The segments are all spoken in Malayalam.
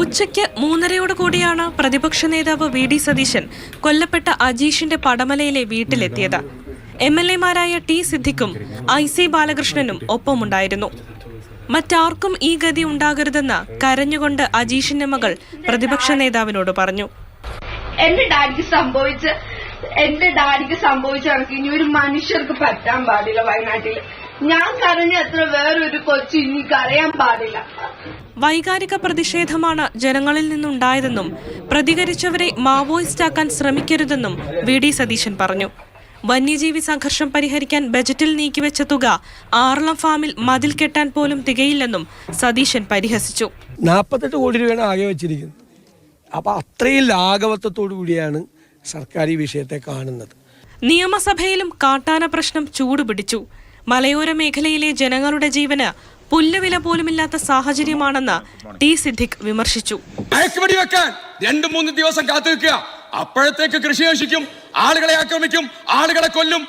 ഉച്ചയ്ക്ക് മൂന്നരയോട് കൂടിയാണ് പ്രതിപക്ഷ നേതാവ് വി ഡി സതീശൻ കൊല്ലപ്പെട്ട അജീഷിന്റെ പടമലയിലെ വീട്ടിലെത്തിയത്. എം എൽ എമാരായ ടി സിദ്ദിഖും ഐ സി ബാലകൃഷ്ണനും ഒപ്പമുണ്ടായിരുന്നു. മറ്റാർക്കും ഈ ഗതി ഉണ്ടാകരുതെന്ന് കരഞ്ഞുകൊണ്ട് അജീഷിന്റെ മകൾ പ്രതിപക്ഷ നേതാവിനോട് പറഞ്ഞു. എന്റെ ഡാഡിക്ക് സംഭവിച്ച എന്റെ ഡാഡിക്ക് സംഭവിച്ച ഇനി ഒരു മനുഷ്യർക്ക് പറ്റാൻ പാടില്ല വയനാട്ടിൽ ഞാൻ കരഞ്ഞ അത്ര വേറൊരു കൊച്ചു ഇനി കരയാൻ പാടില്ല. വൈകാരിക പ്രതിഷേധമാണ് ജനങ്ങളിൽ നിന്നുണ്ടായതെന്നും പ്രതികരിച്ചവരെ മാവോയിസ്റ്റാക്കാൻ ശ്രമിക്കരുതെന്നും വി ഡി സതീശൻ പറഞ്ഞു. വന്യജീവി സംഘർഷം പരിഹരിക്കാൻ ബജറ്റിൽ നീക്കിവെച്ച തുക ആറളം ഫാമിൽ മതിൽ കെട്ടാൻ പോലും തികയില്ലെന്നും സതീശൻ പരിഹസിച്ചു. നാൽപ്പത്തെട്ട് കോടി രൂപയാണ് ആകെ വെച്ചിരിക്കുന്നത്. അപ്പോൾ അത്രയും ലാഘവത്വത്തോടു കൂടിയാണ് സർക്കാർ ഈ വിഷയത്തെ കാണുന്നത്. നിയമസഭയിലും കാട്ടാന പ്രശ്നം ചൂടുപിടിച്ചു. മലയോര മേഖലയിലെ ജനങ്ങളുടെ ജീവന് പുല്ലുവില പോലുമില്ലാത്ത സാഹചര്യമാണെന്ന് ടി സിദ്ദിഖ് വിമർശിച്ചു. മയക്കുവെടി വെക്കാൻ രണ്ടു മൂന്ന് ദിവസം കാത്തു നിൽക്കുക അപ്പോഴത്തേക്ക് കൃഷി നശിക്കും ആളുകളെ ആക്രമിക്കും ആളുകളെ കൊല്ലും.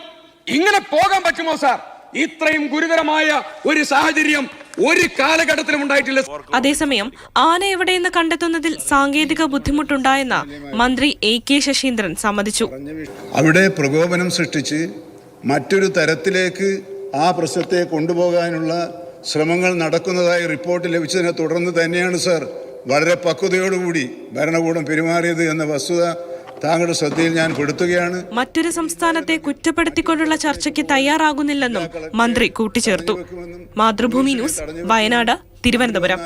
ഇങ്ങനെ പോകാൻ പറ്റുമോ സാർ? ഇത്രയും ഗുരുതരമായ ഒരു സാഹചര്യം ഒരു കാലഘട്ടത്തിലും ഉണ്ടായിട്ടില്ല. അതേസമയം ആന എവിടെയെന്ന് കണ്ടെത്തുന്നതിൽ സാങ്കേതിക ബുദ്ധിമുട്ടുണ്ടായെന്ന് മന്ത്രി എ കെ ശശീന്ദ്രൻ സമ്മതിച്ചു. അവിടെ പ്രകോപനം സൃഷ്ടിച്ച് മറ്റൊരു തരത്തിലേക്ക് ആ പ്രശ്നത്തെ കൊണ്ടുപോകാനുള്ള ശ്രമങ്ങൾ നടക്കുന്നതായി റിപ്പോർട്ട് ലഭിച്ചതിനെ തുടർന്ന് തന്നെയാണ് സർ വളരെ പക്വതയോടുകൂടി ഭരണകൂടം പെരുമാറിയത് എന്ന വസ്തുത താങ്കളുടെ ശ്രദ്ധയിൽ ഞാൻ പെടുത്തുകയാണ്. മറ്റൊരു സംസ്ഥാനത്തെ കുറ്റപ്പെടുത്തിക്കൊണ്ടുള്ള ചർച്ചയ്ക്ക് തയ്യാറാകുന്നില്ലെന്നും മന്ത്രി കൂട്ടിച്ചേർത്തു. മാതൃഭൂമി ന്യൂസ് വയനാട് തിരുവനന്തപുരം.